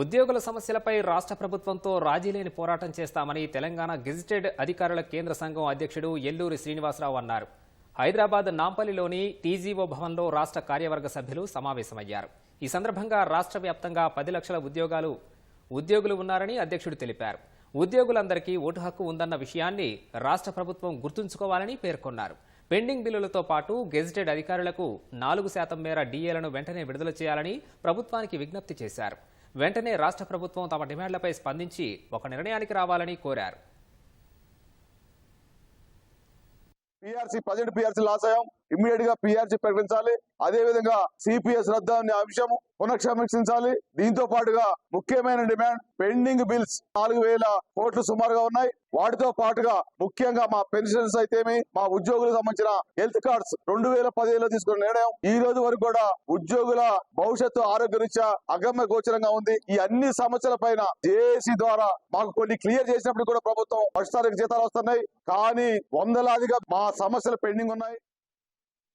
ఉద్యోగుల సమస్యలపై రాష్ట్ర ప్రభుత్వంతో రాజీలేని పోరాటం చేస్తామని తెలంగాణ గెజిటెడ్ అధికారుల కేంద్ర సంఘం అధ్యక్షుడు ఎల్లూరి శ్రీనివాసరావు అన్నారు. హైదరాబాద్ నాంపల్లిలోని టీజీఓ భవన్లో రాష్ట్ర కార్యవర్గ సభ్యులు సమావేశమయ్యారు. ఈ సందర్భంగా రాష్ట్ర వ్యాప్తంగా పది లక్షల ఉద్యోగాలు ఉద్యోగులు ఉన్నారని అధ్యక్షుడు తెలిపారు. ఉద్యోగులందరికీ ఓటు హక్కు ఉందన్న విషయాన్ని రాష్ట్ర ప్రభుత్వం గుర్తుంచుకోవాలని పేర్కొన్నారు. పెండింగ్ బిల్లులతో పాటు గెజిటెడ్ అధికారులకు నాలుగు శాతం మేర డీఏలను వెంటనే విడుదల చేయాలని ప్రభుత్వానికి విజ్ఞప్తి చేశారు. వెంటనే రాష్ట్ర ప్రభుత్వం తమ డిమాండ్లపై స్పందించి ఒక నిర్ణయానికి రావాలని కోరారు. పిఆర్సీ ప్రజెంట్ పిఆర్సీ లాస్ అయ్యాం. ఇమ్మీడియట్గా పిఆర్సీ ప్రకటించాలి. అదే విధంగా సిపిఎస్ రద్దు అనే అంశం పునఃసమీక్షించాలి. దీంతో పాటుగా ముఖ్యమైన డిమాండ్ పెండింగ్ బిల్స్ నాలుగు వేల కోట్లు సుమారుగా ఉన్నాయి. వాటితో పాటుగా ముఖ్యంగా మా పెన్షన్స్ అయితేమి మా ఉద్యోగులకు సంబంధించిన హెల్త్ కార్డ్స్ రెండు వేల పదిహేనులో తీసుకున్న నిర్ణయం. ఈ రోజు వరకు కూడా ఉద్యోగుల భవిష్యత్తు ఆరోగ్య రీత్యా అగమ్య గోచరంగా ఉంది. ఈ అన్ని సమస్యల పైన జేఏసీ ద్వారా మాకు కొన్ని క్లియర్ చేసినప్పుడు కూడా ప్రభుత్వం ఫస్ట్ తారీఖు జీతాలు వస్తున్నాయి. కానీ వందలాదిగా మా సమస్యలు పెండింగ్ ఉన్నాయి.